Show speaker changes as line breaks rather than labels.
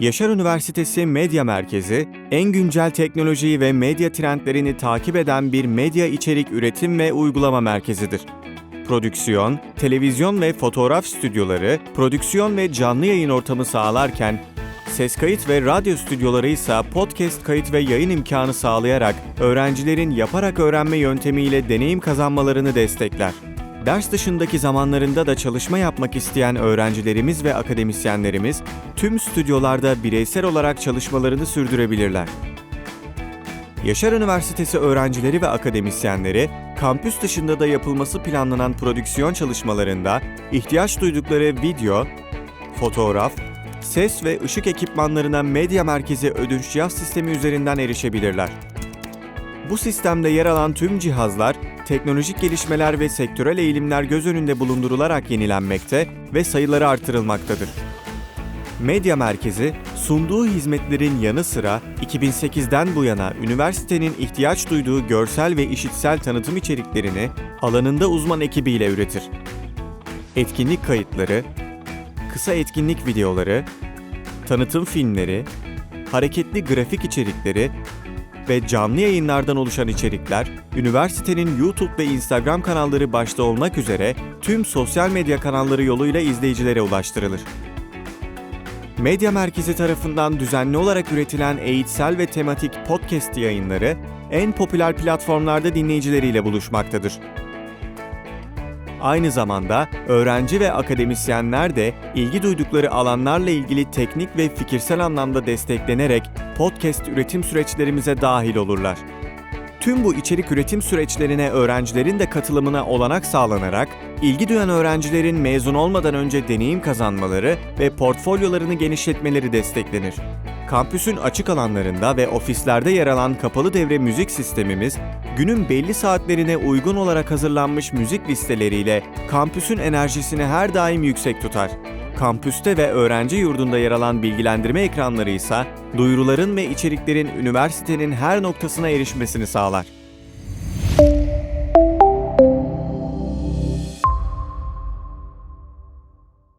Yaşar Üniversitesi Medya Merkezi, en güncel teknolojiyi ve medya trendlerini takip eden bir medya içerik üretim ve uygulama merkezidir. Prodüksiyon, televizyon ve fotoğraf stüdyoları, prodüksiyon ve canlı yayın ortamı sağlarken, ses kayıt ve radyo stüdyoları ise podcast kayıt ve yayın imkanı sağlayarak öğrencilerin yaparak öğrenme yöntemiyle deneyim kazanmalarını destekler. Ders dışındaki zamanlarında da çalışma yapmak isteyen öğrencilerimiz ve akademisyenlerimiz tüm stüdyolarda bireysel olarak çalışmalarını sürdürebilirler. Yaşar Üniversitesi öğrencileri ve akademisyenleri, kampüs dışında da yapılması planlanan prodüksiyon çalışmalarında ihtiyaç duydukları video, fotoğraf, ses ve ışık ekipmanlarına medya merkezi ödünç cihaz sistemi üzerinden erişebilirler. Bu sistemde yer alan tüm cihazlar, teknolojik gelişmeler ve sektörel eğilimler göz önünde bulundurularak yenilenmekte ve sayıları artırılmaktadır. Medya Merkezi, sunduğu hizmetlerin yanı sıra 2008'den bu yana üniversitenin ihtiyaç duyduğu görsel ve işitsel tanıtım içeriklerini alanında uzman ekibiyle üretir. Etkinlik kayıtları, kısa etkinlik videoları, tanıtım filmleri, hareketli grafik içerikleri ve canlı yayınlardan oluşan içerikler, üniversitenin YouTube ve Instagram kanalları başta olmak üzere tüm sosyal medya kanalları yoluyla izleyicilere ulaştırılır. Medya Merkezi tarafından düzenli olarak üretilen eğitsel ve tematik podcast yayınları en popüler platformlarda dinleyicileriyle buluşmaktadır. Aynı zamanda öğrenci ve akademisyenler de ilgi duydukları alanlarla ilgili teknik ve fikirsel anlamda desteklenerek podcast üretim süreçlerimize dahil olurlar. Tüm bu içerik üretim süreçlerine öğrencilerin de katılımına olanak sağlanarak, ilgi duyan öğrencilerin mezun olmadan önce deneyim kazanmaları ve portfolyolarını genişletmeleri desteklenir. Kampüsün açık alanlarında ve ofislerde yer alan kapalı devre müzik sistemimiz, günün belli saatlerine uygun olarak hazırlanmış müzik listeleriyle kampüsün enerjisini her daim yüksek tutar. Kampüste ve öğrenci yurdunda yer alan bilgilendirme ekranları ise duyuruların ve içeriklerin üniversitenin her noktasına erişmesini sağlar.